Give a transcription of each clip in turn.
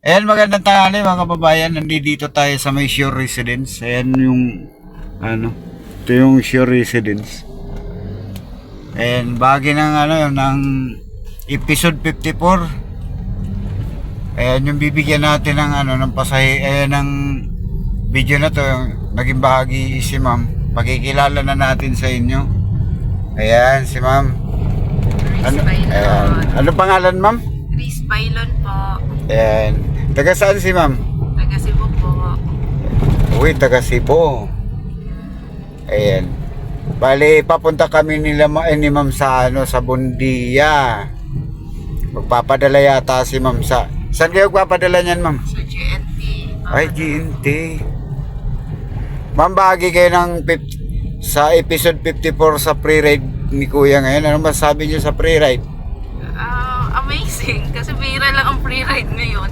Ayan, magandang tanghali mga kababayan. Nandito tayo sa may Shore Residence. Ayan yung, ano, ito yung Shore Residence. And bagi ng, ano, ng episode 54. Ayan yung bibigyan natin ng, ano, ng pasahe, ayan ng video na to. Yung naging bahagi si ma'am. Pagkikilala na natin sa inyo. Ayan, si ma'am. Ano, ayan. Ano pangalan ma'am? Chris Bailon po. Ayan. Taga saan si ma'am? Taga Cebu po. Uy, taga Cebu. Ayan. Bali, papunta kami nila ma- eh, ni ma'am sa ano sa Bundia. Magpapadala yata si ma'am sa Saan kayo magpapadala niyan, ma'am? Sa GNT. Ay, GNT. Ma'am, bahagi kayo ng fif- sa episode 54 sa pre-ride ni Kuya ngayon. Ano masasabi niyo sa pre-ride? Amazing. Kasi bira lang ang free ride ngayon.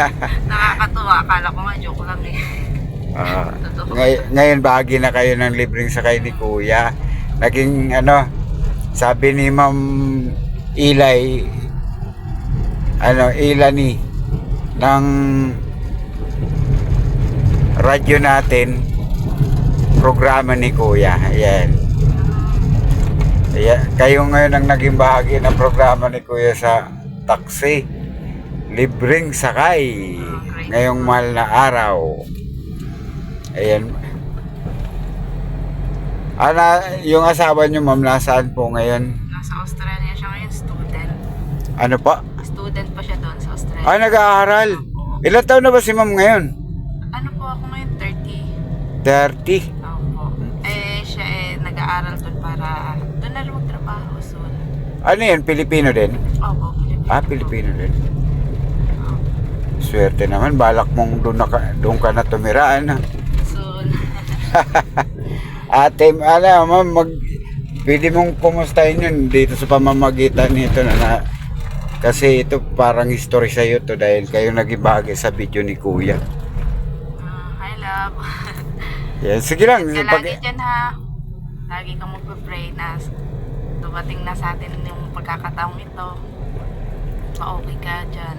Nakakatuwa. Akala ko nga joke lang eh. Ah, Totoo. ngay- ngayon bahagi na kayo ng libreng sakay ni Kuya. Naging ano, sabi ni Ma'am Ilay, ano, Ilani, ng radyo natin, programa ni Kuya. Ayan. Ayan. Kayo ngayon ang naging bahagi ng programa ni Kuya sa taxi. Libreng sakay. Ngayong mahal na araw. Ayan. Ana, yung asawa niyo ma'am, nasaan po ngayon? Nasa Australia siya ngayon. Student. Ano pa? Student pa siya doon sa Australia. Ah, nag-aaral. Ilan taon na ba si ma'am ngayon? Ano po ako ngayon? 30. 30. Opo. Eh, siya eh, nag-aaral doon para doon na magtrabaho soon. Ano yan? Pilipino din? Opo. Ah, Pilipino din. Swerte naman, balak mong doon, na ka, doon ka na tumira, ano? Soon. Ate, ano, ma'am, mag, pwede mong kumustahin yun dito sa pamamagitan nito na, na kasi ito parang history sa iyo to dahil kayo naging bahagi sa video ni Kuya. Ah, hi, love. Yan, sige lang. Ka Pag, lagi dyan ha. Lagi kang magpe-pray na dumating na sa atin yung pagkakataong ito. Pa-okay ka dyan.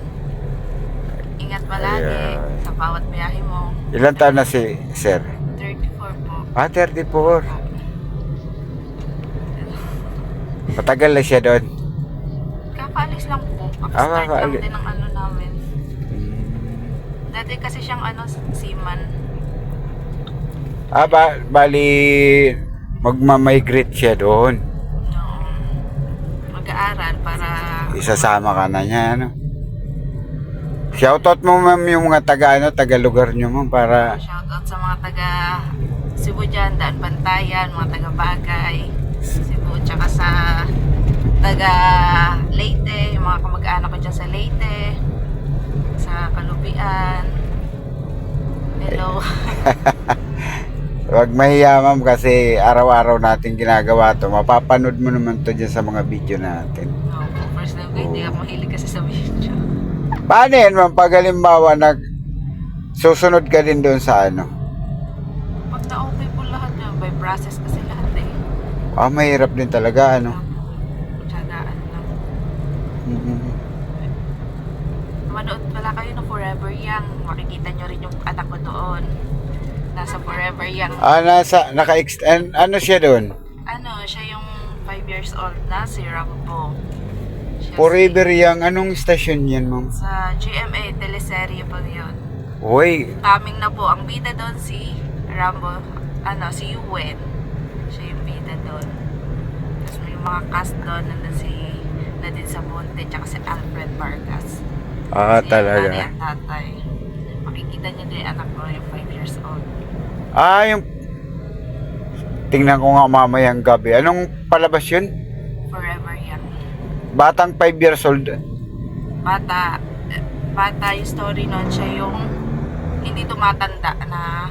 Ingat palagi Ayan. sa bawat biyahe mo. ilan taon na si Sir? 34 po. Ah, 34. Matagal na siya doon. Kakaalis lang po. Ah, Kakastart lang kakaalis. din ang ano namin. Dati kasi siyang ano, seaman. Ah, ba, bali, magmamigrate siya doon. Yung mag-aaral para Isasama ka na niya, ano? Shoutout mo, ma'am, yung mga taga, ano, taga lugar niyo, ma'am, para... shoutout sa mga taga Cebu dyan, Daan Bantayan, mga taga Bagay, Cebu, tsaka sa taga Leyte, yung mga kamag-anak ko dyan sa Leyte, sa Kalubian. Hello. Huwag mahiya, ma'am, kasi araw-araw natin ginagawa to. Mapapanood mo naman to dyan sa mga video natin. Ko, hindi ako mahilig kasi sa video. Paano yan, ma'am, pag halimbawa, nag... Susunod ka din doon sa ano? Pag na-okay po lahat yun, by process kasi lahat eh. Ah, mahirap din talaga, ano? Tsagaan lang. Mhm. Manood pala kayo ng Forever Young. Makikita nyo rin yung anak ko doon. Nasa Forever Young. Ah, nasa, naka-extend, ano siya doon? Ano, siya yung 5 years old na, si Rambo. Forever Young, anong station yan, ma'am? Sa GMA, teleserye po yun. Uy, Coming na po. Ang bida doon si Rambo, ano, si Yuen. Siya yung bida doon. Tapos may mga cast doon, nandun si Nadine Sabonte, tsaka si Alfred Vargas. ah, si talaga. nanay at tatay. Makikita niyo din yung anak ko, yung 5 years old. Ah, yung... Tingnan ko nga mamayang gabi. Anong palabas yun? Batang 5 years old. bata, bata yung story nun, siya yung hindi tumatanda na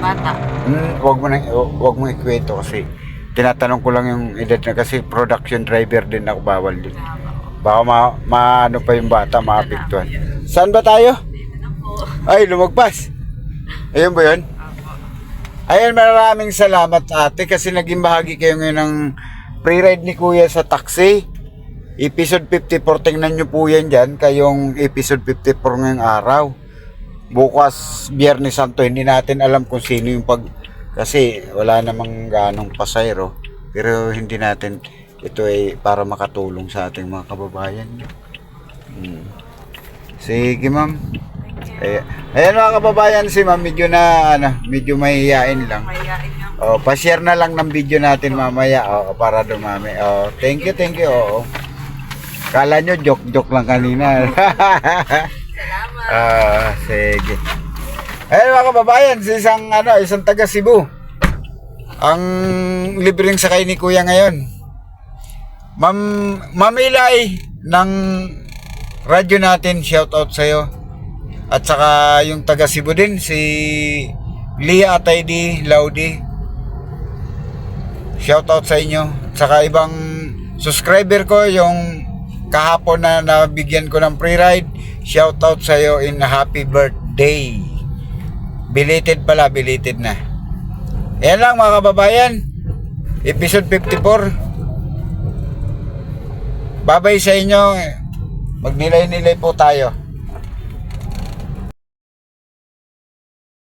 bata. Hmm, wag mo na, wag mo ikwento kasi tinatanong ko lang yung edad na kasi production driver din ako bawal din. Baka ma, maano pa yung bata, maapektuhan. Saan ba tayo? Ay, lumagpas. Ayun ba yun? Ayan, maraming salamat ate kasi naging bahagi kayo ngayon ng pre-ride ni Kuya sa taxi. Episode 54, tingnan nyo po yan dyan, kayong episode 54 ngayong araw. Bukas, Biyernes Santo, hindi natin alam kung sino yung pag... Kasi wala namang ganong pasayro. Pero hindi natin, ito ay para makatulong sa ating mga kababayan. Hmm. Sige ma'am. Ay, ayan mga kababayan, si ma'am medyo na, ano, medyo mahihiyain lang. Nga. Oh, pa-share na lang ng video natin mamaya oh, para dumami. Oh, thank you, thank you. Oh. Kala nyo joke-joke lang kanina. Salamat. Ah, sige. Ayun mga kababayan, si isang ano, isang taga Cebu. Ang libreng sakay ni Kuya ngayon. Ma'am Ma'am Ilay ng radyo natin, shout out sa At saka yung taga Cebu din si Lia Ataydi Laudi. Shout out sa inyo. Saka ibang subscriber ko yung kahapon na nabigyan ko ng free ride. Shout out sa iyo in happy birthday. Belated pala, belated na. Yan lang mga kababayan. Episode 54. Babay sa inyo. Magnilay-nilay po tayo.